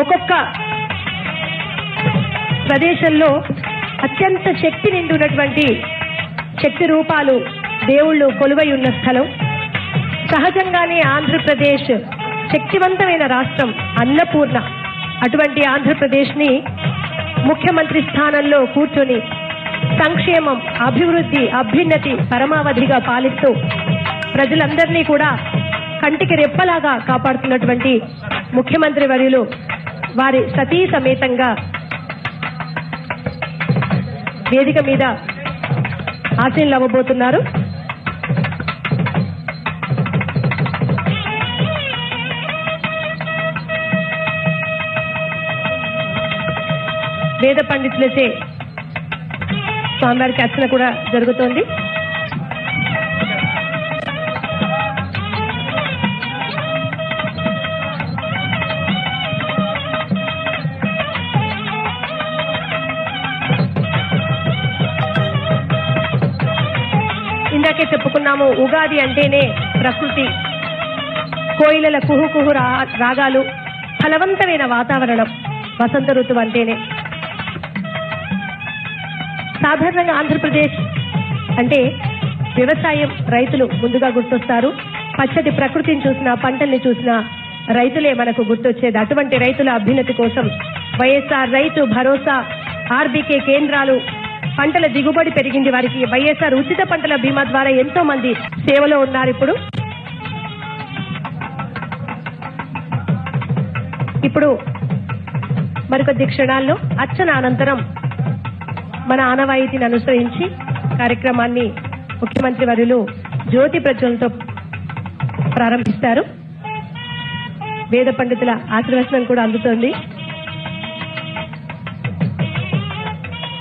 ఒక్కొక్క ప్రదేశంలో అత్యంత శక్తి నిండున్నటువంటి శక్తి రూపాలు దేవుళ్ళు కొలువై ఉన్న స్థలం. సహజంగానే ఆంధ్రప్రదేశ్ శక్తివంతమైన రాష్ట్రం అన్నపూర్ణ. అటువంటి ఆంధ్రప్రదేశ్ని ముఖ్యమంత్రి స్థానంలో కూర్చొని సంక్షేమం అభివృద్ధి అభ్యున్నతి పరమావధిగా పాలిస్తూ ప్రజలందరినీ కూడా కంటికి రెప్పలాగా కాపాడుతున్నటువంటి ముఖ్యమంత్రి వర్యులు వారి సతీ సమేతంగా వేదిక మీద ఆశీనులు అవ్వబోతున్నారు. వేద పండితులచే స్వామివారికి అర్చన కూడా జరుగుతోంది. ఇందాకే చెప్పుకున్నాము ఉగాది అంటేనే ప్రకృతి. కోయిలల కుహుకుహు రాగాలు ఫలవంతమైన వాతావరణం వసంత ఋతువు అంటేనే. సాధారణంగా ఆంధ్రప్రదేశ్ అంటే వ్యవసాయం రైతులు ముందుగా గుర్తొస్తారు. పచ్చటి ప్రకృతిని చూసినా పంటల్ని చూసినా రైతులే మనకు గుర్తొచ్చేది. అటువంటి రైతుల అభ్యున్నతి కోసం వైఎస్ఆర్ రైతు భరోసా ఆర్బీకే కేంద్రాలు పంటల దిగుబడి పెరిగింది వారికి. వైఎస్ఆర్ ఉచిత పంటల బీమా ద్వారా ఎంతో మంది సేవలో ఉన్నారు ఇప్పుడు. ఇప్పుడు మరికొద్ది క్షణాల్లో అర్చన అనంతరం మన ఆనవాయితీని అనుసరించి కార్యక్రమాన్ని ముఖ్యమంత్రి వర్యులు జ్యోతి ప్రజ్వలతో ప్రారంభిస్తారు. వేద పండితుల ఆశీర్వచనం కూడా అందుతోంది.